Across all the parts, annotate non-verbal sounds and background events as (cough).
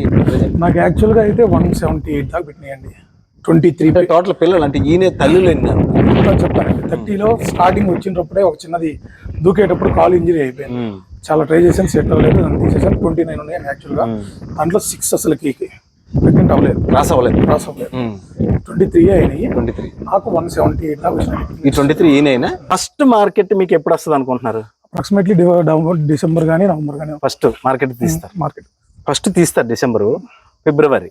అయితే? నాకు యాక్చువల్గా అయితే వన్ సెవెంటీ ఎయిట్ దాకా పెట్టినాయండి. ట్వంటీ త్రీ టోటల్ పిల్లలు అంటే ఈయన తల్లులు ఎన్నారు చెప్తానండి. థర్టీలో స్టార్టింగ్ వచ్చినప్పుడే ఒక చిన్నది దూకేటప్పుడు కాలు ఇంజరీ అయిపోయింది. చాలా ట్రై చేశాను సెట్ అవ్వలేదు తీసేసాను ట్వంటీ నైన్ ఉన్నాయి యాక్చువల్గా దాంట్లో సిక్స్ అసలుకి ప్రెగ్నెంట్ అవ్వలేదు. రాస్ అవ్వలేదు. క్రాస్ అవ్వలేదు. ట్వంటీ త్రీ అయినాయి. ట్వంటీ త్రీ నాకు వన్ సెవెంటీ ఎయిట్ దాకా వచ్చినాయి. ఈ ట్వంటీ త్రీ ఈయనైనా ఫస్ట్ మార్కెట్ మీకు ఎప్పుడు వస్తుంది అనుకుంటున్నారు అప్రాక్సిమేట్లీ డిసెంబర్ కానీ నవంబర్ కానీ ఫస్ట్ మార్కెట్ తీస్తారు. మార్కెట్ ఫస్ట్ తీస్తారు డిసెంబరు ఫిబ్రవరి.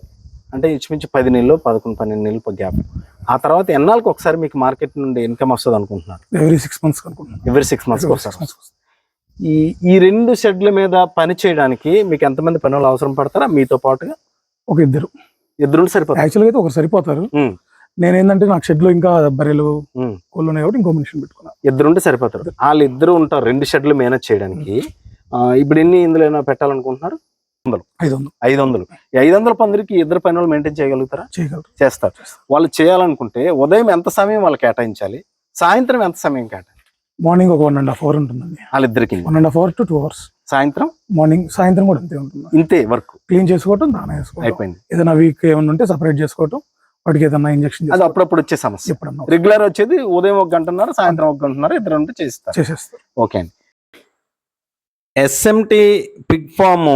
అంటే ఇంచుమించు పది నెలలు పదకొండు పన్నెండు నెలలు గ్యాప్. ఆ తర్వాత ఎన్నాళ్ళకి ఒకసారి మీకు మార్కెట్ నుండి ఇన్కమ్ వస్తుంది అనుకుంటున్నారు? ఎవ్రీ సిక్స్ మంత్స్ అనుకుంటున్నాను. ఎవరి సిక్స్ మంత్స్ ఒకసారి ఈ ఈ రెండు షెడ్ల మీద పని చేయడానికి మీకు ఎంతమంది పని వాళ్ళు అవసరం పడతారా? మీతో పాటుగా? ఒక ఇద్దరు. ఇద్దరు సరిపోతారు. యాక్చువల్గా అయితే ఒకరు సరిపోతారు. ఉమ్, నేను ఏంటంటే నాకు షెడ్లో ఇంకా బర్రెలు. కోళ్ళు ఉన్నాయి కాబట్టి ఇంకో మిషన్ పెట్టుకున్నా. ఇద్దరుంటే సరిపోతారు. వాళ్ళు ఇద్దరు ఉంటారు రెండు షెడ్లు మేనేజ్ చేయడానికి. ఇప్పుడు ఎన్ని ఇందులో పెట్టాలనుకుంటున్నారు? వందలు ఐదు వందలు ఈ ఐదు వందల పందిరికి ఇద్దరు పని వాళ్ళు మెయింటైన్ చేయగలుగుతారా. చేయగలరు చేస్తారు. వాళ్ళు చేయాలనుకుంటే ఉదయం ఎంత సమయం వాళ్ళు కేటాయించాలి? సాయంత్రం ఎంత సమయం కేటాయించాలి? మార్నింగ్ ఒక వన్ అండ్ హాఫ్ అవర్ ఉంటుందండి. వాళ్ళిద్దరికి. One and half hour to two hours. సాయంత్రం? మార్నింగ్ సాయంత్రం కూడా అంతే ఉంటుంది. ఇంతే వర్క్. క్లీన్ చేసుకోవటం దానా వేసుకోవటం అయిపోయింది. ఏదైనా వీక్ ఏమైనా ఉంటే సపరేట్ చేసుకోవటం వాటికి ఏదైనా ఇంజక్షన్ అది అప్పుడప్పుడు వచ్చే సమస్య. ఎప్పుడన్నా రెగ్యులర్ వచ్చేది ఉదయం ఒక గంటన్నర సాయంత్రం ఒక గంటన్నర ఇద్దరు ఉంటే చేస్తారు చేసేస్తారు. ఓకే అండి. S M T pig farm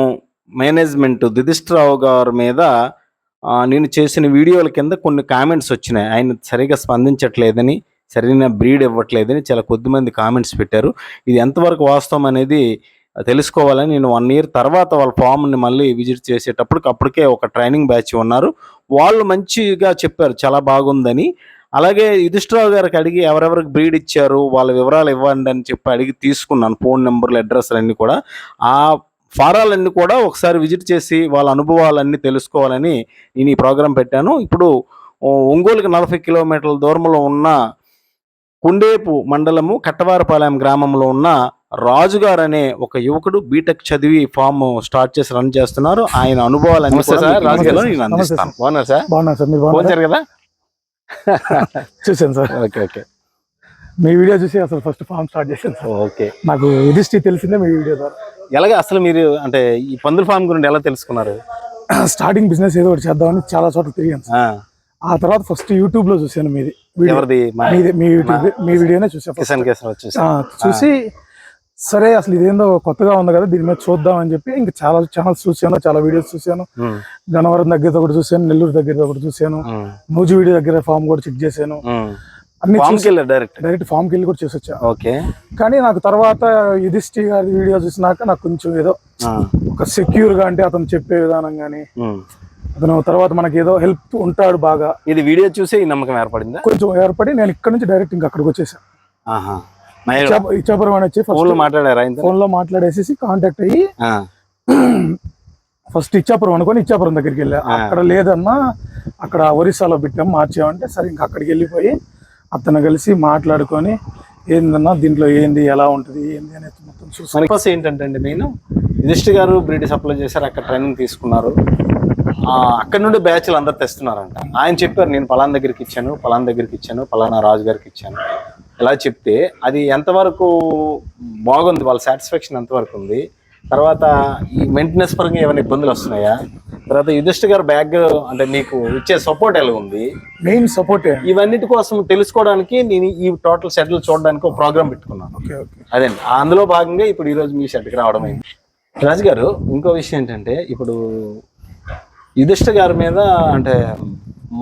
management దిదిష్ట్రావు గారి మీద నేను చేసిన వీడియోల కింద కొన్ని కామెంట్స్ వచ్చినాయి. ఆయన సరిగా స్పందించట్లేదని సరైన బ్రీడ్ ఇవ్వట్లేదని చాలా కొద్దిమంది కామెంట్స్ పెట్టారు. ఇది ఎంతవరకు వాస్తవం అనేది తెలుసుకోవాలని నేను వన్ ఇయర్ తర్వాత వాళ్ళ ఫామ్ని మళ్ళీ విజిట్ చేసేటప్పటికి అప్పటికే ఒక ట్రైనింగ్ బ్యాచ్ ఉన్నారు. వాళ్ళు మంచిగా చెప్పారు చాలా బాగుందని. అలాగే యుధిష్ఠరావు గారికి అడిగి ఎవరెవరికి బ్రీడ్ ఇచ్చారు వాళ్ళ వివరాలు ఇవ్వండి అని చెప్పి అడిగి తీసుకున్నాను. ఫోన్ నెంబర్లు అడ్రస్లు అన్నీ కూడా. ఆ ఫారాలన్నీ కూడా ఒకసారి విజిట్ చేసి వాళ్ళ అనుభవాలన్నీ తెలుసుకోవాలని నేను ఈ ప్రోగ్రాం పెట్టాను. ఇప్పుడు ఒంగోలుకి నలభై కిలోమీటర్ల దూరంలో ఉన్న కుండేపు మండలము కట్టవారపాలెం గ్రామంలో ఉన్న రాజుగారు అనే ఒక యువకుడు బీటెక్ చదివి ఫామ్ స్టార్ట్ చేసి రన్ చేస్తున్నారు. ఆయన సార్. బాగున్నారు సార్? బాగున్నారా? కదా చూశాను సార్. Okay okay. మీ వీడియో చూసి అసలు ఫస్ట్ ఫామ్ స్టార్ట్ చేశాను సార్. ఓకే. నాకు యుధిష్ఠి తెలిసిందే మీ వీడియో ద్వారా. ఎలాగ అసలు మీరు అంటే ఈ పందుల ఫామ్ గురించి ఎలా తెలుసుకున్నారు? (clears throat) స్టార్టింగ్ బిజినెస్ ఏదో ఒకటి చేద్దామని చాలా చోట్ల తిరిగాను సార్. ఆ, తర్వాత ఫస్ట్ యూట్యూబ్లో చూశాను మీది ఎవరిది? మా మీది మీ యూట్యూబ్ మీ వీడియోనే చూసాను. కిసాన్ చూసి సరే అసలు ఇదేందో కొత్తగా ఉంది కదా దీని మీద చూద్దాం అని చెప్పి ఇంకా చాలా ఛానల్స్ చూశాను చాలా వీడియోస్ చూశాను. గన్నవరం దగ్గర ఒకటి చూశాను నెల్లూరు దగ్గర ఒకటి చూశాను. ఉమ్, నూజు వీడియో దగ్గర ఫామ్ కూడా చెక్ చేశాను. వెళ్ళారు డైరెక్ట్ డైరెక్ట్ వెళ్ళి కూడా చేసి వచ్చాను ఓకే. కానీ నాకు తర్వాత యుధిష్ఠి గారి వీడియో చూసినాక నాకు కొంచెం ఏదో ఒక సెక్యూర్గా అంటే అతను చెప్పే విధానం ఉమ్. అతను తర్వాత మనకి ఏదో హెల్ప్ ఉంటాడు బాగా. ఇది వీడియో చూసి ఈ నమ్మకం ఏర్పడిందా? కొంచెం ఏర్పడి నేను ఇక్కడ నుంచి డైరెక్ట్ ఇంకా అక్కడికి వచ్చేసాను. ఇచ్చాపురం- అని వచ్చి మాట్లాడారా ఫోన్లో మాట్లాడేసేసి కాంటాక్ట్ అయ్యి ఫస్ట్ (clears throat) ఇచ్చాపురం అనుకొని ఇచ్చాపురం దగ్గరికి వెళ్ళా. అక్కడ లేదన్నా అక్కడ ఒరిస్సాలో పెట్టాం మార్చామంటే సరే ఇంకా అక్కడికి వెళ్ళిపోయి అతను కలిసి మాట్లాడుకొని ఏందన్నా దీంట్లో ఏంది ఎలా ఉంటుంది ఏంది అనేది మొత్తం చూసాను పర్పస్ ఏంటంటే అండి నేను యుధిష్ఠి గారు బ్రిటిష్ సప్లై చేశారు అక్కడ ట్రైనింగ్ తీసుకున్నారు. అక్కడ నుండి బ్యాచ్లు అందరు తెస్తున్నారంట. ఆయన చెప్పారు నేను పలానా దగ్గరికి ఇచ్చాను పలానా దగ్గరికి ఇచ్చాను పలానా రాజు గారికి ఇచ్చాను. ఇలా చెప్తే అది ఎంతవరకు బాగుంది వాళ్ళ సాటిస్ఫాక్షన్ ఎంతవరకు ఉంది? తర్వాత ఈ మెయింటెనెన్స్ పరంగా ఏమైనా ఇబ్బందులు వస్తున్నాయా? తర్వాత యుధిష్ఠి గారు బ్యాగ్ అంటే మీకు ఇచ్చే సపోర్ట్ ఎలా ఉంది? మెయిన్ సపోర్టే ఇవన్నిటి కోసం తెలుసుకోవడానికి నేను ఈ టోటల్ షెడ్యూల్ చూడడానికి ఒక ప్రోగ్రామ్ పెట్టుకున్నాను. Okay okay. అదండి అందులో భాగంగా ఇప్పుడు ఈరోజు మీ షెడ్కి రావడం అయింది. రాజు గారు ఇంకో విషయం ఏంటంటే ఇప్పుడు యుధిష్ఠ గారి మీద అంటే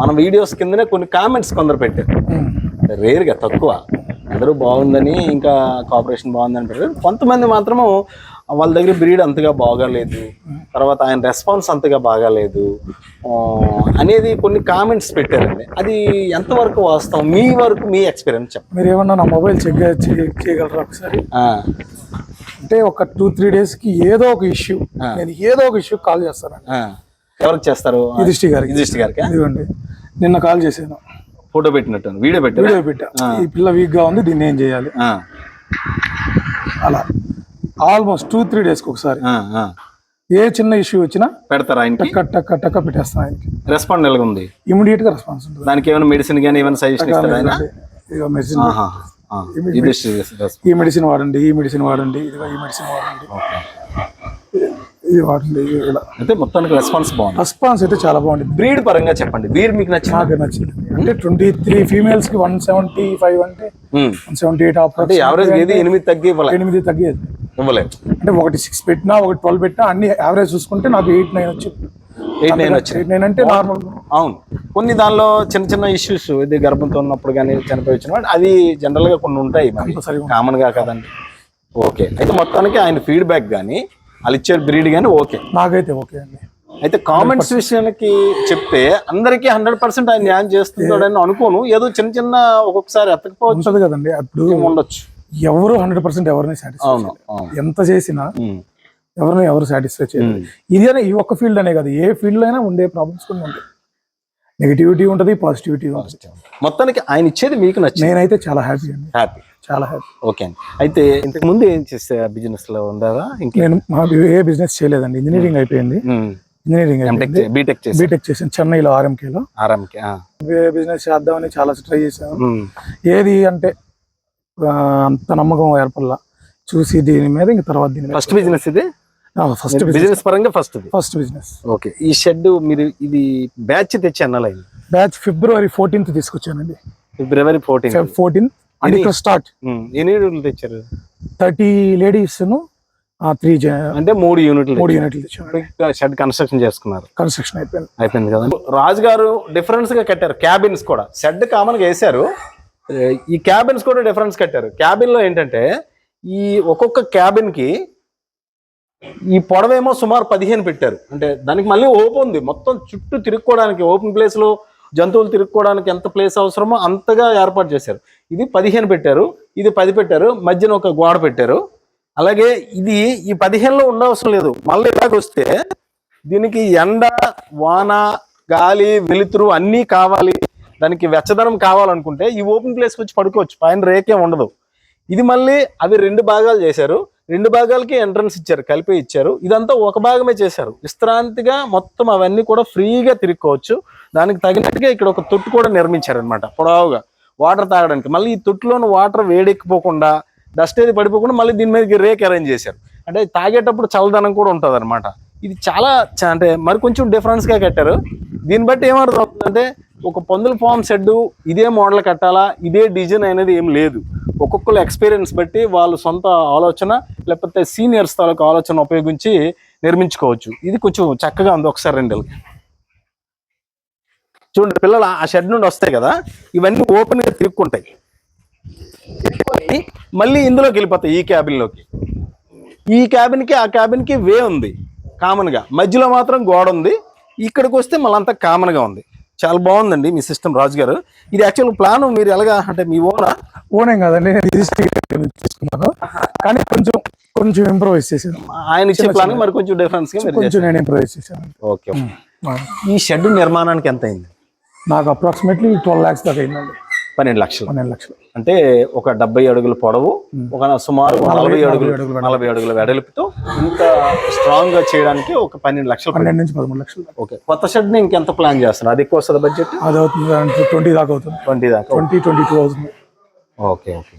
మన వీడియోస్ కిందనే కొన్ని కామెంట్స్ కొందరు పెట్టారు. రేర్గా తక్కువ. అందరూ బాగుందని ఇంకా కాపరేషన్ బాగుందని పెట్టారు. కొంతమంది మాత్రము వాళ్ళ దగ్గర బ్రీడ్ అంతగా బాగాలేదు. తర్వాత ఆయన రెస్పాన్స్ అంతగా బాగాలేదు. అనేది కొన్ని కామెంట్స్ పెట్టారండి. అది ఎంతవరకు వాస్తవం? మీ వరకు మీ ఎక్స్పీరియన్స్ చెప్పండి. మీరు ఏమన్నా నా మొబైల్ చెక్ చేయగలరా ఒకసారి? అంటే ఒక టూ త్రీ డేస్కి ఏదో ఒక ఇష్యూ నేను ఏదో ఒక ఇష్యూ కాల్ చేస్తానండి. ఆ. ఎవరికి చేస్తారు? యుధిష్ఠి గారికి. యుధిష్ఠి గారికి ఇదిగోండి. నిన్న కాల్ చేశాను. ఫోటో పెట్టినట్టు వీడియో పెట్టారు? వీడియో పెట్టా. ఈ పిల్ల వీక్గా ఉంది దీన్ని ఏం చేయాలి? అలా. ఆల్మోస్ట్ టూ త్రీ డేస్కి ఒకసారి. ఏ చిన్న ఇష్యూ వచ్చినా పెడతారా టక్క టక్క టక్క పెట్టేస్తాను ఆయనకి. రెస్పాండ్ ఎలాగ ఉంది ఇమీడియట్గా రెస్పాన్స్ ఉంటుంది. దానికి ఏమైనా మెడిసిన్ కానీ ఏమైనా సజెషన్ ఇస్తారా ఆయన? మెడిసిన్. ఈ మెడిసిన్ వాడండి ఈ మెడిసిన్ వాడండి ఇదిగో ఈ మెడిసిన్ వాడండి. ఇది అయితే మొత్తానికి రెస్పాన్స్ బాగుంది. రెస్పాన్స్ అయితే చాలా బాగుంది. బ్రీడ్ పరంగా చెప్పండి. బ్రీడ్ మీకు నచ్చింది? నాకు నచ్చింది. అంటే ట్వంటీ త్రీ ఫీమేల్స్కి వన్ సెవెంటీ ఫైవ్ అంటే వన్ సెవెంటీ ఎయిట్ అంటే యావరేజ్ ఏది ఎనిమిది తగ్గి ఎనిమిది తగ్గేది అంటే ఒకటి సిక్స్ పెట్టినా ఒకటి ట్వెల్వ్ పెట్టినా అన్ని యావరేజ్ చూసుకుంటే నాకు ఎయిట్ నైన్ వచ్చింది. ఎయిట్ నైన్ వచ్చింది. ఎయిట్ నైన్ అంటే నార్మల్ అవును. కొన్ని దానిలో చిన్న చిన్న ఇష్యూస్ ఇది గర్భంతో ఉన్నప్పుడు కానీ చనిపోయి వచ్చిన అది జనరల్గా కొన్ని ఉంటాయి Compulsory ఉంటాయి. కామన్గా కదండి. ఓకే అయితే మొత్తానికి ఆయన ఫీడ్బ్యాక్ కానీ వాళ్ళు ఇచ్చే బ్రీడ్ కానీ ఓకే నాకైతే ఓకే అండి. అయితే కామెంట్స్ విషయానికి చెప్తే అందరికీ హండ్రెడ్ పర్సెంట్ ఆయన న్యాయం చేస్తున్నాడని అనుకోను. ఏదో చిన్న చిన్న ఒక్కొక్కసారి ఎత్తకపోవచ్చు. కదండి. అప్పుడు ఉండొచ్చు. ఎవరు హండ్రెడ్ పర్సెంట్ ఎవరిని సాటిస్ఫై ఎంత చేసినా. ఎవరిని ఎవరు సాటిస్ఫై చేయరు ఇది అనే ఈ ఒక్క ఫీల్డ్ అనే కాదు. ఏ ఫీల్డ్లో అయినా ఉండే ప్రాబ్లమ్స్ కొన్ని ఉంటాయి నెగిటివిటీ ఉంటుంది పాజిటివిటీ ఉంటుంది. మొత్తానికి ఆయన ఇచ్చేది మీకు నచ్చింది? నేనైతే చాలా హ్యాపీ అండి. హ్యాపీ చాలా హ్యాపీ ఓకే అండి. అయితే ఇంతకు ముందు ఏం చేస్తే బిజినెస్లో ఉందా ఇంకే? నేను మా ఏ బిజినెస్ చేయలేదండి. ఇంజనీరింగ్ అయిపోయింది. Engineering B Tech B Tech చేసాను చెన్నైలో ఆర్ఎంకేలో ఆరాంకి బిజినెస్ చేద్దామని చాలా ట్రై చేశాను. ఏది అంటే అంత నమ్మకం ఏర్పడలా. చూసి దీని మీద ఇంక తర్వాత దీని ఫస్ట్ బిజినెస్ ఇది? ఫస్ట్ బిజినెస్ పరంగా ఫస్ట్ ఫస్ట్ బిజినెస్ ఓకే ఈ షెడ్ మీరు ఇది బ్యాచ్ తెచ్చి అన్నలైంది బ్యాచ్ ఫిబ్రవరి ఫోర్టీన్త్ తీసుకొచ్చానండి. ఫిబ్రవరి ఫోర్టీన్ ఫోర్టీన్ అండ్ ఇక్కడ స్టార్ట్ ఎన్ని యూనిట్లు తెచ్చారు? థర్టీ లేడీస్ త్రీ అంటే మూడు యూనిట్లు మూడు యూనిట్లు తెచ్చాను షెడ్ కన్స్ట్రక్షన్ చేసుకున్నారు. కన్స్ట్రక్షన్ అయిపోయింది. అయిపోయింది కదా. రాజు గారు డిఫరెన్స్గా కట్టారు. క్యాబిన్స్ కూడా. షెడ్ కామన్గా వేశారు. ఏ, ఈ క్యాబిన్స్ కూడా డిఫరెన్స్ కట్టారు. క్యాబిన్లో ఏంటంటే ఈ ఒక్కొక్క క్యాబిన్కి ఈ పొడవేమో సుమారు పదిహేను పెట్టారు. అంటే దానికి మళ్ళీ ఓపెన్ ఉంది. మొత్తం చుట్టూ తిరుక్కోవడానికి ఓపెన్ ప్లేస్లో జంతువులు తిరుక్కోవడానికి ఎంత ప్లేస్ అవసరమో అంతగా ఏర్పాటు చేశారు. ఇది పదిహేను పెట్టారు. ఇది పది పెట్టారు. మధ్యన ఒక గోడ పెట్టారు. అలాగే ఇది ఈ పదిహేనులో ఉండవసరం లేదు. మళ్ళీ ఇలాగ వస్తే దీనికి ఎండ వాన గాలి వెలుతురు అన్నీ కావాలి. దానికి వెచ్చదనం కావాలనుకుంటే ఈ ఓపెన్ ప్లేస్కి వచ్చి పడుకోవచ్చు. పైన రేకే ఉండదు. ఇది మళ్ళీ అవి రెండు భాగాలు చేశారు. రెండు భాగాలకి ఎంట్రన్స్ ఇచ్చారు కలిపి ఇచ్చారు. ఇదంతా ఒక భాగమే చేశారు. విశ్రాంతిగా మొత్తం అవన్నీ కూడా ఫ్రీగా తిరుక్కోవచ్చు. దానికి తగినట్టుగా ఇక్కడ ఒక తొట్టు కూడా నిర్మించారనమాట పొడవుగా వాటర్ తాగడానికి. మళ్ళీ ఈ తొట్టులోని వాటర్ వేడెక్కిపోకుండా డస్ట్ ఏది పడిపోకుండా మళ్ళీ దీని మీదకి రేక్ అరేంజ్ చేశారు. అంటే తాగేటప్పుడు చల్లదనం కూడా ఉంటుంది ఇది చాలా అంటే మరి కొంచెం డిఫరెన్స్గా కట్టారు. దీన్ని బట్టి ఏమర్థం అవుతుందంటే ఒక పందుల ఫామ్ షెడ్ ఇదే మోడల్ కట్టాలా ఇదే డిజైన్ అనేది ఏం లేదు. ఒక్కొక్కరు ఎక్స్పీరియన్స్ బట్టి వాళ్ళ సొంత ఆలోచన లేకపోతే సీనియర్స్ తాలూకు ఆలోచన ఉపయోగించి నిర్మించుకోవచ్చు. ఇది కొంచెం చక్కగా ఉంది ఒకసారి రెండు. చూడండి పిల్లలు ఆ షెడ్ నుండి వస్తాయి కదా ఇవన్నీ ఓపెన్గా తిరుక్కుంటాయి. మళ్ళీ ఇందులోకి వెళ్ళిపోతాయి ఈ క్యాబిన్లోకి లోకి. ఈ క్యాబిన్కి కి ఆ క్యాబిన్కి కి వే ఉంది. కామన్గా మధ్యలో మాత్రం గోడ ఉంది. ఇక్కడికి వస్తే మళ్ళీ అంతా కామన్గా ఉంది. చాలా బాగుందండి మీ సిస్టమ్ రాజు గారు ఇది యాక్చువల్ ప్లాన్ మీరు ఎలాగా అంటే మీ ఓనా ఓనేం కాదండి తీసుకున్నాను. కానీ కొంచెం కొంచెం ఇంప్రూవైజ్ చేశాను ఆయన ఇచ్చే ప్లాన్ మరి కొంచెం డిఫరెన్స్ కొంచెం నేను ఇంప్రూవైజ్ చేశాను. ఓకే. ఈ షెడ్ నిర్మాణానికి ఎంత అయింది? నాకు అప్రాక్సిమేట్లీ ట్వెల్వ్ ల్యాక్స్ దాకా అయిందండి. పన్నెండు లక్షలు. పన్నెండు లక్షలు. అంటే ఒక డెబ్బై అడుగుల పొడవు ఒక సుమారు నలభై అడుగులు నలభై అడుగుల. వెడల్పుతో ఇంత స్ట్రాంగ్గా చేయడానికి ఒక పన్నెండు లక్షలు. పన్నెండు నుంచి పదమూడు లక్షలు. ఓకే. కొత్త షెడ్ని ఇంకెంత ప్లాన్ చేస్తున్నారు? అది ఎక్కువ వస్తుంది బడ్జెట్ అది అవుతుంది ట్వంటీ దాకా అవుతుంది. ట్వంటీ దాకా. ట్వంటీ ట్వంటీ టూ అవుతుంది. Okay okay.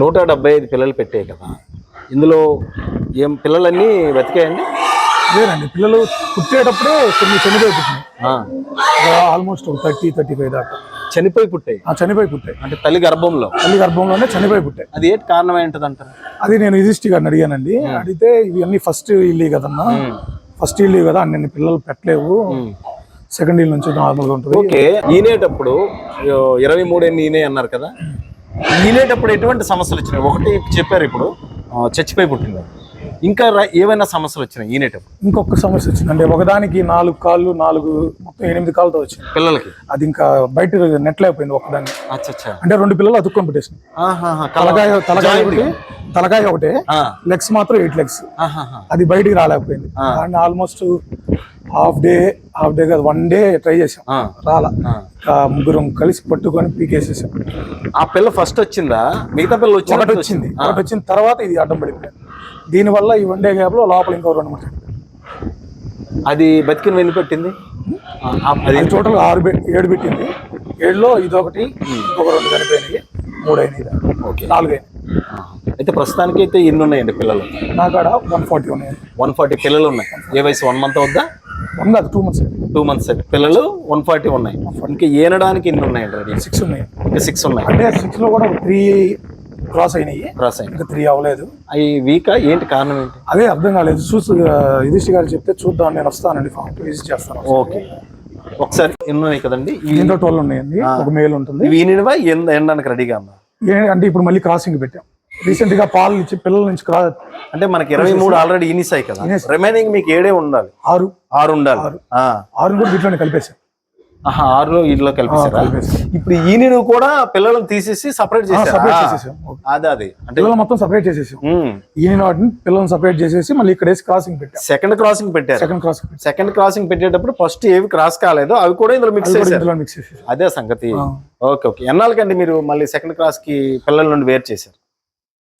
నూట డెబ్బై ఐదు పిల్లలు పెట్టాయి కదా. ఇందులో ఏం పిల్లలన్నీ బతికాయండి లేదండి పిల్లలు పుట్టేటప్పుడే కొన్ని చనిపోయి పుట్టినాయి ఆల్మోస్ట్ థర్టీ థర్టీ ఫైవ్ దాకా. చనిపోయి పుట్టాయి. ఆ చనిపోయి పుట్టాయి. అంటే తల్లి గర్భంలో. తల్లి గర్భంలోనే చనిపోయి పుట్టాయి. అది ఏంటి కారణం ఏంటది అంటారు అది నేను రిజిస్ట్రీ గారిని అడిగానండి. అడిగితే ఇవి అన్ని ఫస్ట్ ఇల్లు కదన్నా ఫస్ట్ ఇల్లు కదా అన్ని పిల్లలు పెట్టలేవు. సెకండ్ ఇల్లు నుంచి నార్మల్గా ఉంటుంది. ఓకే ఈనేటప్పుడు ఇరవై మూడు ఎన్ని ఈనే అన్నారు కదా. ఈనేటప్పుడు ఎటువంటి సమస్యలు వచ్చినాయి? ఒకటి చెప్పారు ఇప్పుడు. చచ్చిపోయి పుట్టింది. ఇంకా ఏమైనా సమస్యలు వచ్చినాయి ఈనేటప్పుడు ఇంకొక సమస్య వచ్చిందండి ఒకదానికి నాలుగు కాళ్ళు నాలుగు మొత్తం ఎనిమిది కాళ్ళతో వచ్చింది. పిల్లలకి? అది ఇంకా బయట నెట్లైపోయింది ఒకదాన్ని. అంటే రెండు పిల్లలు అతుక్కొని పెట్టేసింది. తలకాయ తలకాయ ఒకటి తలకాయ ఒకటే లెగ్స్ మాత్రం ఎయిట్ లెగ్స్. అది బయటికి రాలేకపోయింది. And almost half day half day కాదు వన్ డే ట్రై చేసాం రాలా. ముగ్గురం కలిసి పట్టుకొని పీకేసేసాం. ఆ పిల్ల ఫస్ట్ వచ్చిందా? మిగతా పిల్ల ఒకటి వచ్చింది. వచ్చింది? ఒకటి వచ్చిన తర్వాత ఇది అడ్డం పడిపోయింది. దీనివల్ల ఈ వన్ డే గ్యాప్లో లోపల ఇంకో రెండు మూడు అది బతికిన వెన్ను పెట్టింది? అది టోటల్ ఆరు ఏడు పెట్టింది. ఏడులో ఇదొకటి ఇంకొక రెండు చనిపోయినాయి. మూడు అయినాయి ఓకే. నాలుగు అయినాయి ఆహా. అయితే ప్రస్తుతానికి అయితే ఎన్ని ఉన్నాయండి పిల్లలు? నా కాడ వన్ ఫార్టీ ఉన్నాయి. వన్ ఫార్టీ పిల్లలు ఉన్నాయి. ఏ వయసు? వన్ మంత్ అవుద్దా? వన్ కాదు టూ మంత్స్. టూ మంత్స్ పిల్లలు వన్ ఫార్టీ ఉన్నాయి. ఇంకా ఈనడానికి ఎన్ని ఉన్నాయండి? సిక్స్ ఉన్నాయి. ఇంకా సిక్స్ ఉన్నాయి. అంటే సిక్స్లో కూడా త్రీ క్రాస్ అయినాయి. క్రాస్ అయింది ఇంకా త్రీ అవ్వలేదు. అవి వీకా ఏంటి కారణం ఏంటి? అదే అర్థం కాలేదు. చూసి యుధిష్ఠి గారు చెప్తే చూద్దాం నేను వస్తానండి ఫామ్ విజిట్ చేస్తాను. ఓకే. ఒకసారి ఎన్ని కదండి? దీంట్లో ట్వెల్వ్ ఉన్నాయండి. ఒక మేల్ ఉంటుంది. ఇవి ఎండడానికి రెడీగా ఏ- అంటే ఇప్పుడు మళ్ళీ క్రాసింగ్ పెట్టాం. రీసెంట్గా పాలు ఇచ్చి పిల్లల నుంచి క్రా అంటే మనకి ఇరవై మూడు ఆల్రెడీ ఇనిసాయి కదా. రిమైనింగ్ మీకు ఏడే ఉండాలి? ఆరు. ఆరు ఉండాలి. ఆ. ఆరు కూడా దీంట్లోనే కలిపేసాం ఆహా, ఆరు ఇల్లు కలిపేసారా కలిపేసాం ఇప్పుడు ఈనిను కూడా పిల్లలను తీసేసి సపరేట్ చేసేసాం. అదే అదే. అంటే పిల్లలు మొత్తం సపరేట్ చేసేసాం. ఈయన వాటిని పిల్లల్ని సపరేట్ చేసేసి మళ్ళీ ఇక్కడ క్రాసింగ్ పెట్టాం. సెకండ్ క్రాసింగ్ పెట్టారు. సెకండ్ క్రాసింగ్ సెకండ్ క్రాసింగ్ పెట్టేటప్పుడు ఫస్ట్ ఏవి క్రాస్ కాలేదో అవి కూడా ఇందులో మిక్స్ అదే సంగతి. Okay okay. ఎన్నాళ్ళకండి మీరు మళ్ళీ సెకండ్ క్రాస్కి పిల్లల నుండి వేరు చేశారు?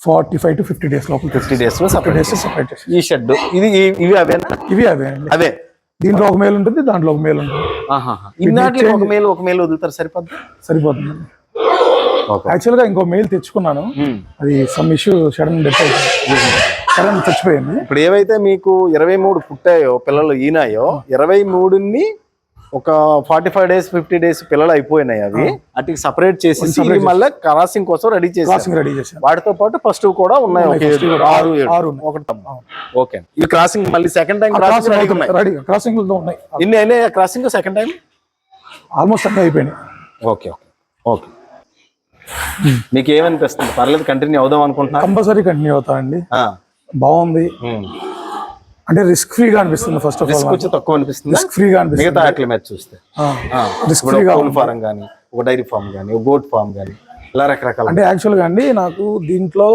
Forty five to fifty days లోపల ఫిఫ్టీ డేస్లో సపరేట్ డేస్ సపరేట్ చేసి ఈ షెడ్ ఇది ఇవి అవేనా? ఇవి అవే అండి అవే. దీంట్లో ఒక మేల్ ఉంటుంది దాంట్లో ఒక మేల్ ఉంటుంది. ఒక మేలు ఒక మేలు వదులుతారు సరిపోద్ది? సరిపోతుంది. యాక్చువల్గా ఇంకో మెయిల్ తెచ్చుకున్నాను. అది సమ్ ఇష్యూ సడన్ డెత్ అయిపోయింది సడన్ చచ్చిపోయింది. ఇప్పుడు ఏవైతే మీకు ఇరవై మూడు పుట్టాయో పిల్లలు ఈనాయో ఇరవై మూడుని ఒక forty five days fifty days పిల్లలు అయిపోయినాయి అవి. అటుకి సపరేట్ ఇవి మళ్ళీ క్రాసింగ్ కోసం రెడీ చేసి రెడీ చేశాను వాటితో పాటు ఫస్ట్ కూడా ఉన్నాయి. ఆరు. ఆరు. ఒకటి. ఓకే. ఈ క్రాసింగ్ మళ్ళీ సెకండ్ టైం క్రాసింగ్ రెడీ ఉన్నాయి. రెడీ క్రాసింగ్ ఉన్నాయి. ఇన్ని అయినాయి క్రాసింగ్ సెకండ్ టైం ఆల్మోస్ట్ అన్నీ అయిపోయినాయి. Okay okay. ఓకే. మీకు ఏమనిపిస్తుంది? పర్లేదు కంటిన్యూ అవుదాం అనుకుంటున్నా. కంపల్సరీ కంటిన్యూ అవుతా అండి. బాగుంది. అంటే రిస్క్ ఫ్రీగా అనిపిస్తుంది ఫస్ట్ ఆఫ్ ఆల్ రిస్క్ వచ్చి తక్కువ అనిపిస్తుంది. రిస్క్ ఫ్రీగా అనిపిస్తుంది. మిగతా ఆటల మ్యాచ్ చూస్తే. రిస్క్ ఫ్రీగా ఫారం కానీ ఒక డైరీ ఫామ్ కానీ ఒక గోట్ ఫామ్ కానీ ఇలా రకరకాల అంటే యాక్చువల్గా అండి నాకు దీంట్లో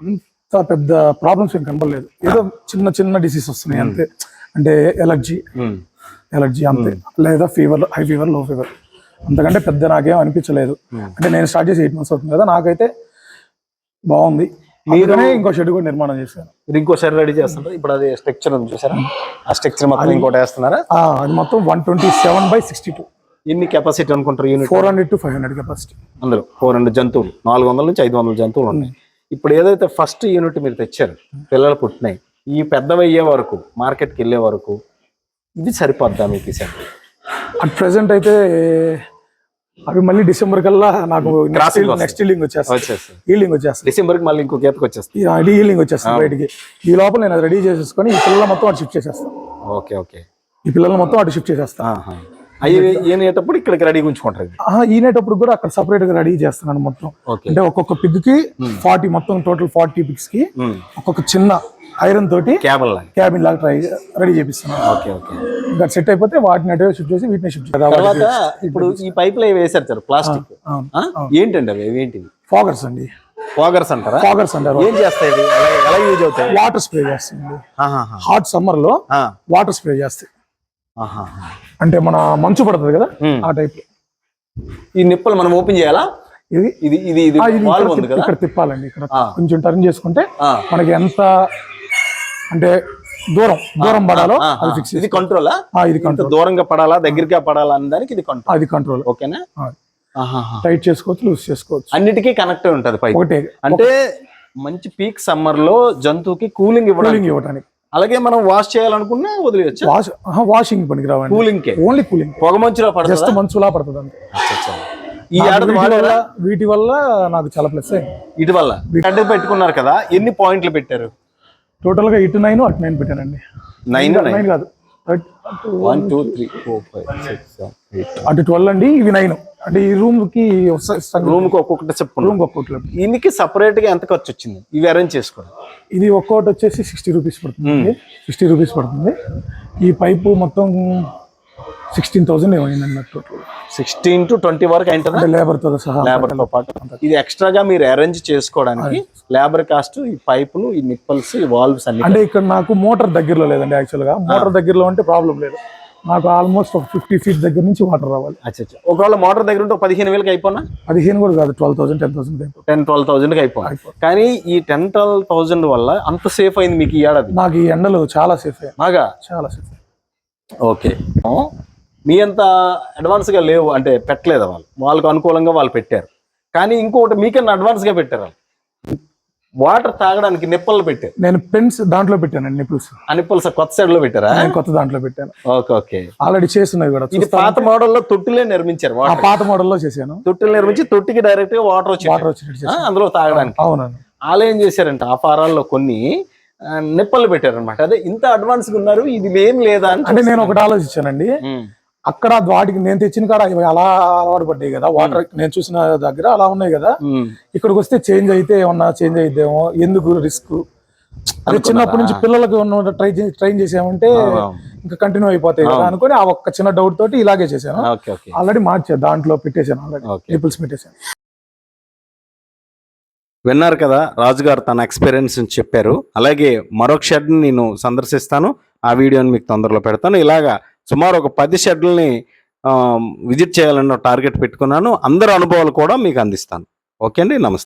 అంత పెద్ద ప్రాబ్లమ్స్ ఏం కనపడలేదు. ఏదో చిన్న చిన్న డిసీజ్ వస్తున్నాయి అంతే. అంటే ఎలర్జీ. ఎలర్జీ అంతే. లేదా ఫీవర్ హై ఫీవర్లో ఫీవర్ అంతకంటే పెద్ద నాకేం అనిపించలేదు. అంటే నేను స్టార్ట్ చేసి ఎయిట్ మంత్స్ అవుతుంది కదా నాకైతే బాగుంది. మీరునే ఇంకో షెడ్ కూడా నిర్మాణం చేశాను. మీరు ఇంకో షెడ్ రెడీ చేస్తుంటారు ఇప్పుడు అది స్ట్రక్చర్ ఉంది చూసారా? ఆ స్ట్రక్చర్ మొత్తం ఇంకోటి వేస్తున్నారా? అది మొత్తం one twenty seven by sixty two. ఎన్ని కెపాసిటీ అనుకుంటారు? Unit four hundred to five hundred capacity అందులో ఫోర్ హండ్రెడ్ జంతువులు నాలుగు వందల నుంచి ఐదు వందల జంతువులు ఉన్నాయి. ఇప్పుడు ఏదైతే ఫస్ట్ యూనిట్ మీరు తెచ్చారు పిల్లలు పుట్టినాయి ఈ పెద్దవి అయ్యే వరకు మార్కెట్కి వెళ్ళే వరకు ఇది సరిపోద్దా మీకు ఈ అట్ ప్రెసెంట్ అయితే అవి మళ్ళీ డిసెంబర్ కల్లా నాకు. నెక్స్ట్ హీలింగ్ వచ్చేస్తుంది. వచ్చేస్తుంది. హీలింగ్ వచ్చేస్తుంది. డిసెంబర్కి మళ్ళీ ఇంకో గీతకు వచ్చేస్తుంది. ఇది హీలింగ్ వచ్చేస్తుంది బయటికి. ఈ లోపల నేను అది రెడీ చేసేసుకొని ఈ పిల్లల మొత్తం అటు షిఫ్ట్ చేసేస్తాను ఓకే ఓకే. ఈ పిల్లల మొత్తం అటు షిఫ్ట్ చేసేస్తాను ఈనేటప్పుడు ఇక్కడికి రెడీగా ఉంచుకుంటారు ఈనేటప్పుడు కూడా అక్కడ సపరేట్గా రెడీ చేస్తున్నాను మొత్తం. అంటే ఒక్కొక్క పిగ్కి ఫార్టీ మొత్తం టోటల్ ఫార్టీ పిగ్స్కి. ఒక్కొక్క చిన్న ఐరన్ తోటి క్యాబల్ లాగా క్యాబిన్ లాగా ట్రై రెడీ చేపిస్తున్నాను. Okay okay. ఇంకా సెట్ అయిపోతే వాటిని అటు షిఫ్ట్ చేసి వీటిని షిఫ్ట్ తర్వాత ఇప్పుడు ఈ పైప్లో వేసారు సార్ ప్లాస్టిక్? ఏంటండి అవి? ఏంటివి? ఫాగర్స్ అండి. ఫోగర్స్ అంటారా? ఫాగర్స్ అంటారు. ఏం చేస్తాయి? ఎలా యూజ్ అవుతాయి? వాటర్ స్ప్రే చేస్తుంది. హాట్ సమ్మర్లో. వాటర్ స్ప్రే చేస్తాయి. అంటే మన మంచు పడుతుంది కదా. ఆ టైప్ ఈ నిప్పులు మనం ఓపెన్ చేయాలా? ఇది ఇది ఇది ఇక్కడ తిప్పాలండి. ఇక్కడ. కొంచెం టర్న్ చేసుకుంటే. మనకి ఎంత అంటే దూరం దూరం పడాలో అది. ఫిక్స్ ఇది కంట్రోలా ఇది కంట్రోల్ దూరంగా పడాలా దగ్గరగా పడాలా అన్న దానికి ఇది కంట్రోల్ అది కంట్రోల్ ఓకేనా. టైట్ చేసుకోవచ్చు లూజ్ చేసుకోవచ్చు. అన్నిటికీ కనెక్ట్ ఉంటది పైప్ ఒకటే. అంటే మంచి పీక్ సమ్మర్లో జంతువుకి కూలింగ్ ఇవ్వడానికి. కూలింగ్ ఇవ్వడానికి అలాగే మనం వాష్ చేయాలనుకున్నా వదిలేయచ్చు? వాష్ వాషింగ్ పనికి రావండి. కూలింగ్ కే. ఓన్లీ కూలింగ్ పొగ మంచులో జస్ట్ పడుతుందా మంచులా పడుతుంది అంతే. ఈ ఏడాది వీటి వల్ల వీటి వల్ల నాకు చాలా ప్లస్ అయింది ఇటు వల్ల. పెట్టుకున్నారు కదా ఎన్ని పాయింట్లు పెట్టారు? టోటల్గా ఇటు నైన్ అటు నైన్ పెట్టానండి. Nine nine? కాదు. One two three four five six అటు ట్వెల్వ్ అండి ఇవి నైన్. అంటే ఈ రూమ్కి రూమ్కి ఒక్కొక్కటి చెప్పుకున్నాం రూమ్ ఒక్కొక్కటి దీనికి సపరేట్గా ఎంత ఖర్చు వచ్చింది? ఇవి అరేంజ్ చేసుకోండి. ఇది ఒక్కొక్కటి వచ్చేసి సిక్స్టీ రూపీస్ పడుతుంది. సిక్స్టీ రూపీస్ పడుతుంది. ఈ పైపు మొత్తం సిక్స్టీన్ థౌసండ్ ఏమైందండి టోటల్. సిక్స్టీన్ టు ట్వంటీ వరకు అంటే లేబర్తో సహా. లేబర్తో పాటు. ఇది ఎక్స్ట్రాగా మీరు అరేంజ్ చేసుకోవడానికి లేబర్ కాస్ట్ ఈ పైపులు ఈ నిప్పల్స్ ఈ వాల్వ్స్ అన్ని అంటే ఇక్కడ నాకు మోటార్ దగ్గరలో లేదండి యాక్చువల్గా మోటార్ దగ్గరలో అంటే ప్రాబ్లం లేదు. నాకు ఆల్మోస్ట్ ఒక ఫిఫ్టీ ఫీట్ దగ్గర నుంచి వాటర్ రావాలి. అచ్చా. ఒకవేళ మోటార్ దగ్గర ఉంటే పదిహేను వేలకి అయిపోనా? పదిహేను కూడా కాదు twelve thousand ten thousand ten twelve థౌసండ్కి అయిపోయి కానీ ఈ టెన్ ట్వెల్వ్ థౌసండ్ వల్ల అంత సేఫ్ అయింది మీకు ఈ ఏడాది? నాకు ఈ ఎండలు చాలా సేఫ్ బాగా? చాలా సేఫ్ ఓకే. మీ అంత అడ్వాన్స్గా లేవు అంటే పెట్టలేదు వాళ్ళు? వాళ్ళకు అనుకూలంగా వాళ్ళు పెట్టారు. కానీ ఇంకొకటి మీకన్నా అడ్వాన్స్గా పెట్టారు వాళ్ళు. వాటర్ తాగడానికి నిప్పలు పెట్టారు. నేను పెన్స్ దాంట్లో పెట్టానండి నిపుల్స్ ఆ నిప్పల్స్ కొత్త సైడ్లో పెట్టారా? నేను కొత్త దాంట్లో పెట్టాను. Okay okay. ఆల్రెడీ చేస్తున్నవి కూడా ఇది పాత మోడల్లో తొట్టిలే నిర్మించారు ఆ పాత మోడల్లో చేశాను. తొట్టిలు నిర్మించి తొట్టికి డైరెక్ట్గా వాటర్ వచ్చింది. వాటర్ చేశాను. అందులో తాగడానికి. అవునండి వాళ్ళు ఏం చేశారంటే ఆ ఫారాల్లో కొన్ని నిప్పలు పెట్టారనమాట అదే ఇంత అడ్వాన్స్గా ఉన్నారు ఇది ఏం లేదా అంటే నేను ఒకటి ఆలోచించానండి. అక్కడ వాటికి నేను తెచ్చిన కాడ ఇవి అలా అలవాటు పడ్డాయి కదా. వాటర్ నేను చూసిన దగ్గర అలా ఉన్నాయి కదా. ఉమ్, ఇక్కడికి వస్తే చేంజ్ అయితే ఏమన్నా చేంజ్ అయిద్దేమో ఎందుకు రిస్క్ అదే చిన్నప్పటి నుంచి పిల్లలకు ట్రై ట్రైన్ చేసామంటే ఇంకా కంటిన్యూ అయిపోతాయి కదా అనుకొని ఆ ఒక్క చిన్న డౌట్ తోటి ఇలాగే చేశాను. ఓకే ఓకే ఆల్రెడీ మార్చాను దాంట్లో పెట్టేశాను ఆల్రెడీ ఓకే నిపుల్స్ పెట్టేశాను. విన్నారు కదా రాజుగారు తన ఎక్స్పీరియన్స్ చెప్పారు. అలాగే మరొక షెడ్ని నేను సందర్శిస్తాను. ఆ వీడియోని మీకు తొందరలో పెడతాను. ఇలాగా సుమారు ఒక పది షెడ్లని విజిట్ చేయాలన్న టార్గెట్ పెట్టుకున్నాను. అందరి అనుభవాలు కూడా మీకు అందిస్తాను. ఓకే అండి నమస్తే.